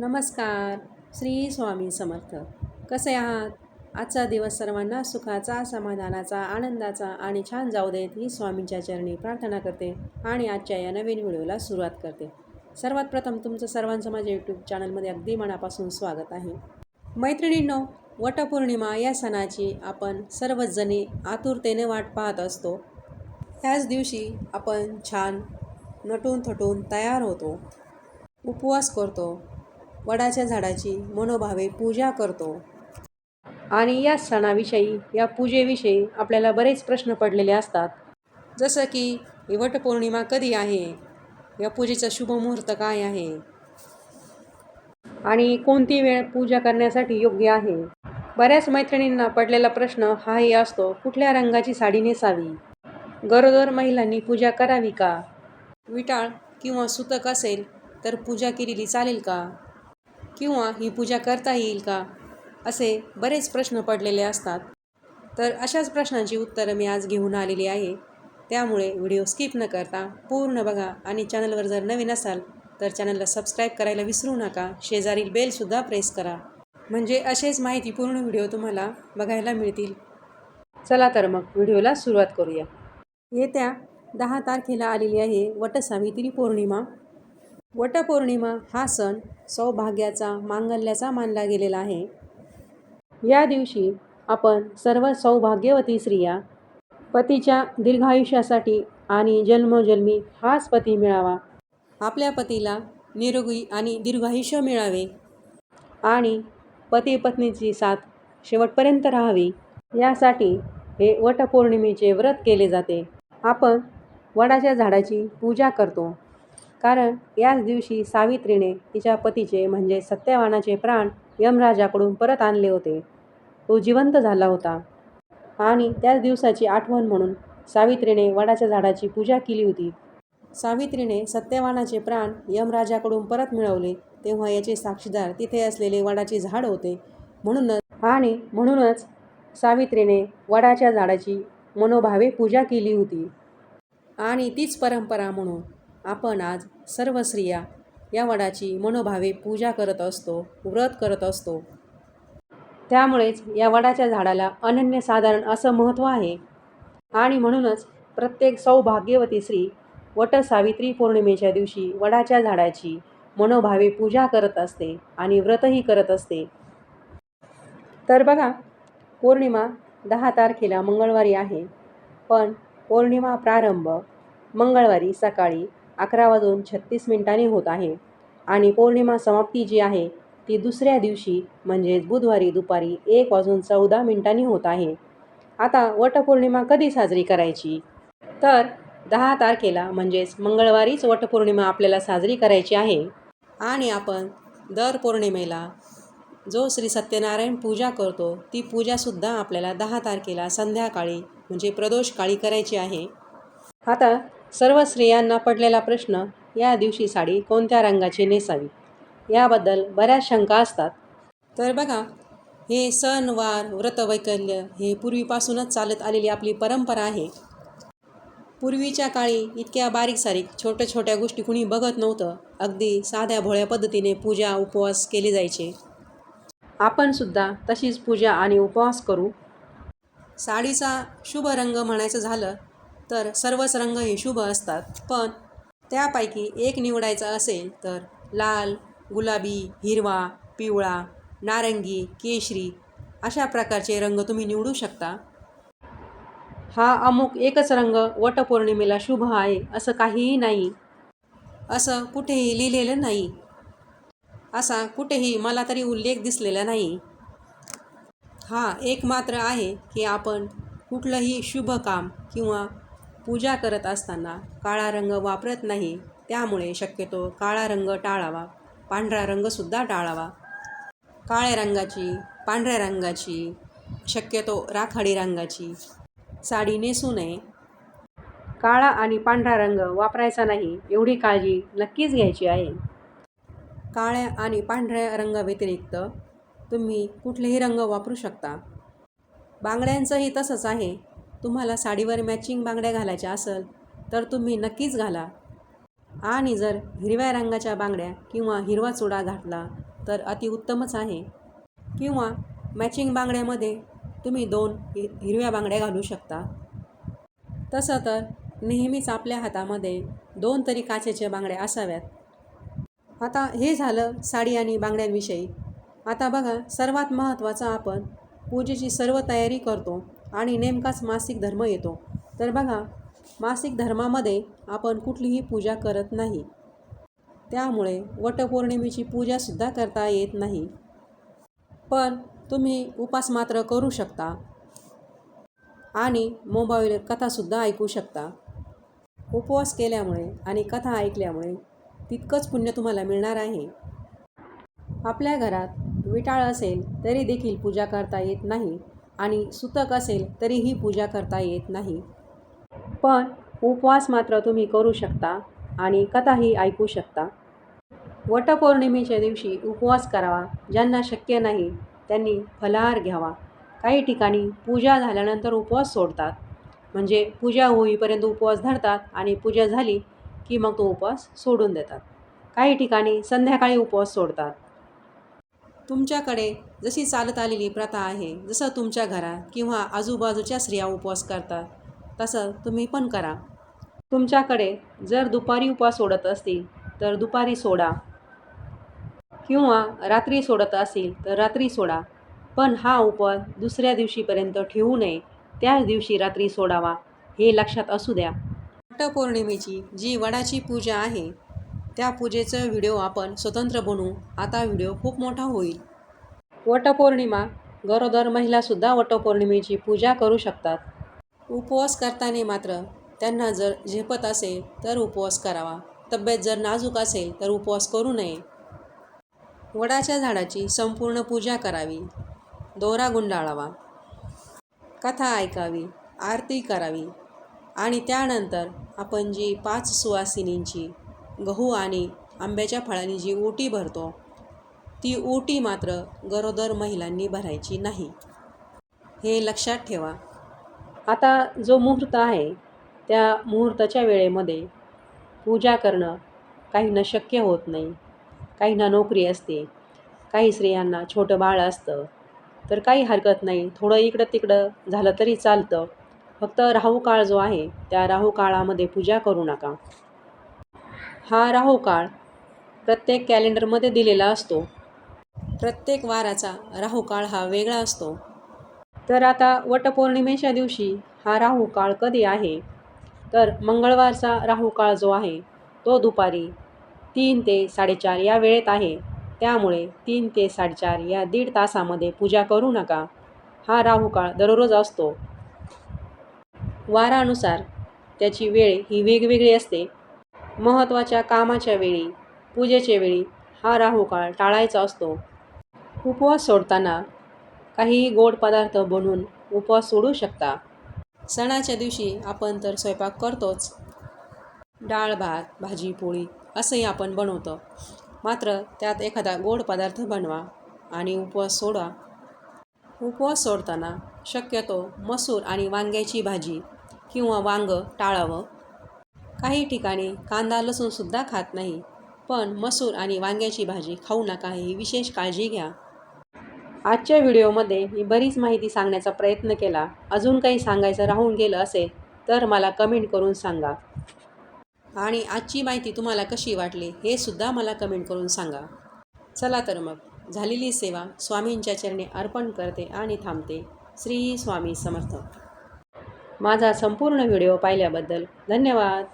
नमस्कार. श्री स्वामी समर्थ. कसे आहात? आजचा दिवस सर्वांना सुखाचा समाधानाचा आनंदाचा आणि छान जाऊ देत ही स्वामींच्या चरणी प्रार्थना करते आणि आजच्या या नवीन व्हिडिओला सुरुवात करते. सर्वात प्रथम तुमचं सर्वांचं माझ्या यूट्यूब चॅनलमध्ये अगदी मनापासून स्वागत आहे. मैत्रिणींनो वटपौर्णिमा या सणाची आपण सर्वच जणी आतुरतेने वाट पाहत असतो. त्याच दिवशी आपण छान नटून थटून तयार होतो. उपवास करतो. वडाच्या झाडाची मनोभावे पूजा करतो. आणि या सणाविषयी या पूजेविषयी आपल्याला बरेच प्रश्न पडलेले असतात. जसं की वटपौर्णिमा कधी आहे? या पूजेचा शुभ मुहूर्त काय आहे? आणि कोणती वेळ पूजा करण्यासाठी योग्य आहे? बऱ्याच मैत्रिणींना पडलेला प्रश्न हाही असतो कुठल्या रंगाची साडी नेसावी? गरोदर महिलांनी पूजा करावी का? विटाळ किंवा सुतक असेल तर पूजा केलेली चालेल का? किंवा ही पूजा करता येईल का असे बरेच प्रश्न पडलेले असतात. तर अशाच प्रश्नांची उत्तरं मी आज घेऊन आलेली आहे. त्यामुळे व्हिडिओ स्किप न करता पूर्ण बघा आणि चॅनलवर जर नवीन असाल तर चॅनलला सबस्क्राईब करायला विसरू नका. शेजारील बेलसुद्धा प्रेस करा. म्हणजे असेच माहितीपूर्ण व्हिडिओ तुम्हाला बघायला मिळतील. चला तर मग व्हिडिओला सुरुवात करूया. येत्या दहा तारखेला आलेली आहे वटसावित्री पौर्णिमा. वटपौर्णिमा हा सण सौभाग्याचा मांगल्याचा मानला गेलेला आहे. या दिवशी आपण सर्व सौभाग्यवती स्त्रिया पतीच्या दीर्घायुष्यासाठी आणि जन्मोजन्मी हाच पती मिळावा. आपल्या पतीला निरोगी आणि दीर्घायुष्य मिळावे आणि पती पत्नीची साथ शेवटपर्यंत राहावी. यासाठी हे वटपौर्णिमेचे व्रत केले जाते. आपण वडाच्या झाडाची पूजा करतो. कारण याच दिवशी सावित्रीने तिच्या पतीचे म्हणजे सत्यवानाचे प्राण यमराजाकडून परत आणले होते. तो जिवंत झाला होता. आणि त्याच दिवसाची आठवण म्हणून सावित्रीने वडाच्या झाडाची पूजा केली होती. सावित्रीने सत्यवानाचे प्राण यमराजाकडून परत मिळवले तेव्हा याचे साक्षीदार तिथे असलेले वडाचे झाड होते. म्हणूनच आणि म्हणूनच सावित्रीने वडाच्या झाडाची मनोभावे पूजा केली होती. आणि तीच परंपरा म्हणून आपण आज सर्व स्त्रिया या वडाची मनोभावे पूजा करत असतो व्रत करत असतो. त्यामुळेच या वडाच्या झाडाला अनन्यसाधारण असं महत्त्व आहे. आणि म्हणूनच प्रत्येक सौभाग्यवती स्त्री वट सावित्री पौर्णिमेच्या दिवशी वडाच्या झाडाची मनोभावे पूजा करत असते आणि व्रतही करत असते. तर बघा पौर्णिमा दहा तारखेला मंगळवारी आहे. पण पौर्णिमा प्रारंभ मंगळवारी सकाळी अकरा वाजून छत्तीस मिनिटांनी होत आहे आणि पौर्णिमा समाप्ती जी आहे ती दुसऱ्या दिवशी म्हणजेच बुधवारी दुपारी एक वाजून चौदा मिनिटांनी होत आहे. आता वटपौर्णिमा कधी साजरी करायची? तर दहा तारखेला म्हणजेच मंगळवारीच वटपौर्णिमा आपल्याला साजरी करायची आहे. आणि आपण दर पौर्णिमेला जो श्री सत्यनारायण पूजा करतो ती पूजासुद्धा आपल्याला दहा तारखेला संध्याकाळी म्हणजे प्रदोषकाळी करायची आहे. आता सर्व स्त्रियांना पडलेला प्रश्न या दिवशी साडी कोणत्या रंगाची नेसावी? याबद्दल बऱ्याच शंका असतात. तर बघा हे सणवार व्रतवैकल्य हे पूर्वीपासूनच चालत आलेली आपली परंपरा आहे. पूर्वीच्या काळी इतक्या बारीक सारीक छोट्या छोट्या गोष्टी कुणी बघत नव्हतं. अगदी साध्या भोळ्या पद्धतीने पूजा उपवास केले जायचे. आपण सुद्धा तशीच पूजा आणि उपवास करू. साडीचा शुभ रंग म्हणायचं झालं तर सर्वच रंग हे शुभ असतात. पण त्यापैकी एक निवडायचा असेल तर लाल गुलाबी हिरवा पिवळा नारंगी केशरी अशा प्रकारचे रंग तुम्ही निवडू शकता. हा अमुक एकच रंग वटपौर्णिमेला शुभ आहे असं काहीही नाही. असं कुठेही लिहिलेलं नाही. असा कुठेही मला तरी उल्लेख दिसलेला नाही. हा एक मात्र आहे की आपण कुठलंही शुभ काम किंवा पूजा करत असताना काळा रंग वापरत नाही त्यामुळे शक्यतो काळा रंग टाळावा पांढरा रंगसुद्धा टाळावा. काळ्या रंगाची पांढऱ्या रंगाची शक्यतो राखाडी रंगाची साडी नेसू नये. काळा आणि पांढरा रंग वापरायचा नाही एवढी काळजी नक्कीच घ्यायची आहे. काळ्या आणि पांढऱ्या रंगाव्यतिरिक्त तुम्ही कुठलेही रंग वापरू शकता. बांगड्यांचंही तसंच आहे. तुम्हाला साडीवर मॅचिंग बांगड्या घालायच्या असेल तर तुम्ही नक्कीच घाला. आणि जर हिरव्या रंगाच्या बांगड्या किंवा हिरवा चुडा घातला तर अतिउत्तमच आहे. किंवा मॅचिंग बांगड्यामध्ये तुम्ही दोन हि हिरव्या बांगड्या घालू शकता. तसं तर नेहमीच आपल्या हातामध्ये दोन तरी काचेच्या बांगड्या असाव्यात. आता हे झालं साडी आणि बांगड्यांविषयी. आता बघा सर्वात महत्त्वाचं आपण पूजेची सर्व तयारी करतो. आणि नेमकाच मासिक धर्म येतो. तर बघा मासिक धर्मामध्ये आपण कुठलीही पूजा करत नाही. त्यामुळे वटपौर्णिमेची पूजासुद्धा करता येत नाही. पण तुम्ही उपास मात्र करू शकता. आणि मोबाईलवर कथासुद्धा ऐकू शकता. उपवास केल्यामुळे आणि कथा ऐकल्यामुळे तितकंच पुण्य तुम्हाला मिळणार आहे. आपल्या घरात विटाळ असेल तरी देखील पूजा करता येत नाही. आणि सुतक असेल तरीही पूजा करता येत नाही. पण उपवास मात्र तुम्ही करू शकता आणि कथाही ऐकू शकता. वटपौर्णिमेच्या दिवशी उपवास करावा ज्यांना शक्य नाही त्यांनी फलाहार घ्यावा. काही ठिकाणी पूजा झाल्यानंतर उपवास सोडतात. म्हणजे पूजा होईपर्यंत उपवास धरतात आणि पूजा झाली की मग तो उपवास सोडून देतात. काही ठिकाणी संध्याकाळी उपवास सोडतात. तुमच्याकडे जशी चालत आलेली प्रथा आहे जसं तुमच्या घरात किंवा आजूबाजूच्या स्त्रिया उपवास करतात तसं तुम्ही पण करा. तुमच्याकडे जर दुपारी उपवास सोडत असतील तर दुपारी सोडा. किंवा रात्री सोडत असेल तर रात्री सोडा. पण हा उपवास दुसऱ्या दिवशीपर्यंत ठेवू नये त्याच दिवशी रात्री सोडावा हे लक्षात असू द्या. वटपौर्णिमेची जी वडाची पूजा आहे त्या पूजेचं व्हिडिओ आपण स्वतंत्र बनवू आता व्हिडिओ खूप मोठा होईल. वटपौर्णिमा. गरोदर महिलासुद्धा वटपौर्णिमेची पूजा करू शकतात. उपवास करताना मात्र त्यांना जर झेपत असेल तर उपवास करावा. तब्येत जर नाजूक असेल तर उपवास करू नये. वडाच्या झाडाची संपूर्ण पूजा करावी. दोरा गुंडाळावा. कथा ऐकावी. आरती करावी. आणि त्यानंतर आपण जी पाच सुवासिनींची गहू आणि आंब्याच्या फळांनी जी ओटी भरतो ती ओटी मात्र गरोदर महिलांनी भरायची नाही. हे लक्षात ठेवा. आता जो मुहूर्त आहे त्या मुहूर्ताच्या वेळेमध्ये पूजा करणं काहींना शक्य होत नाही. काहींना नोकरी असते काही स्त्रियांना छोटं बाळ असतं तर काही हरकत नाही. थोडं इकडं तिकडं झालं तरी चालतं. फक्त राहू काळ जो आहे त्या राहू काळामध्ये पूजा करू नका. हा राहू काळ प्रत्येक कॅलेंडरमध्ये दिलेला असतो. प्रत्येक वाराचा राहू काळ हा वेगळा असतो. तर आता वटपौर्णिमेच्या दिवशी हा राहू काळ कधी आहे? तर मंगळवारचा राहू काळ जो आहे तो दुपारी तीन ते साडेचार या वेळेत आहे. त्यामुळे तीन ते साडेचार या दीड तासामध्ये पूजा करू नका. हा राहू काळ दररोज असतो. वारानुसार त्याची वेळ ही वेगवेगळी असते. महत्त्वाच्या कामाच्या वेळी पूजेच्या वेळी हा राहू काळ टाळायचा असतो. उपवास सोडताना काही गोड पदार्थ बनवून उपवास सोडू शकता. सणाच्या दिवशी आपण तर स्वयंपाक करतोच. डाळ भात भाजी पोळी असंही आपण बनवतो. मात्र त्यात एखादा गोड पदार्थ बनवा आणि उपवास सोडा उपवास सोडताना शक्यतो मसूर आणि वांग्याची भाजी किंवा वांगं टाळावं. काही ठिकाणी कांदा लसूणसुद्धा खात नाही. पण मसूर आणि वांग्याची भाजी खाऊ नका ही विशेष काळजी घ्या. आजच्या व्हिडिओमध्ये मी बरीच माहिती सांगण्याचा प्रयत्न केला. अजून काही सांगायचं राहून गेलं असेल तर मला कमेंट करून सांगा. आणि आजची माहिती तुम्हाला कशी वाटली हे सुद्धा मला कमेंट करून सांगा. चला तर मग झालेली सेवा स्वामींच्या चरणी अर्पण करते आणि थांबते. श्री स्वामी समर्थ. माझा संपूर्ण व्हिडिओ पाहिल्याबद्दल धन्यवाद.